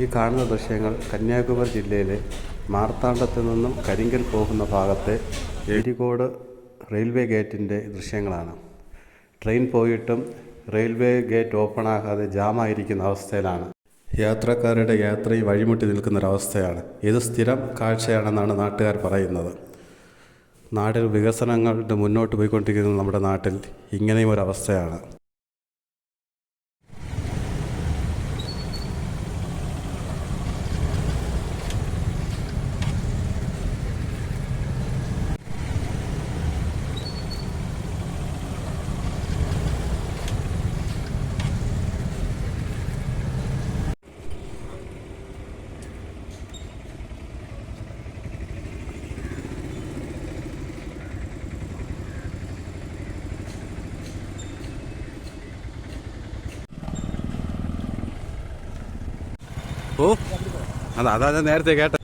ഈ കാണുന്ന ദൃശ്യങ്ങൾ കന്യാകുമാരി ജില്ലയിലെ മാർത്താണ്ഡത്തു നിന്നും കരിങ്കൽ പോകുന്ന ഭാഗത്തെ എരികോട് റെയിൽവേ ഗേറ്റിന്റെ ദൃശ്യങ്ങളാണ്. ട്രെയിൻ പോയിട്ടും റെയിൽവേ ഗേറ്റ് ഓപ്പൺ ആകാതെ ജാമായിരിക്കുന്ന അവസ്ഥയിലാണ്. യാത്രക്കാരുടെ യാത്രയിൽ വഴിമുട്ടി നിൽക്കുന്നൊരവസ്ഥയാണ്. ഇത് സ്ഥിരം കാഴ്ചയാണെന്നാണ് നാട്ടുകാർ പറയുന്നത്. നാടിൽ വികസനങ്ങളുടെ മുന്നോട്ട് പോയിക്കൊണ്ടിരിക്കുന്ന നമ്മുടെ നാട്ടിൽ ഇങ്ങനെയും ഒരു ഓ അതാ അതാ നേരത്തെ കേട്ട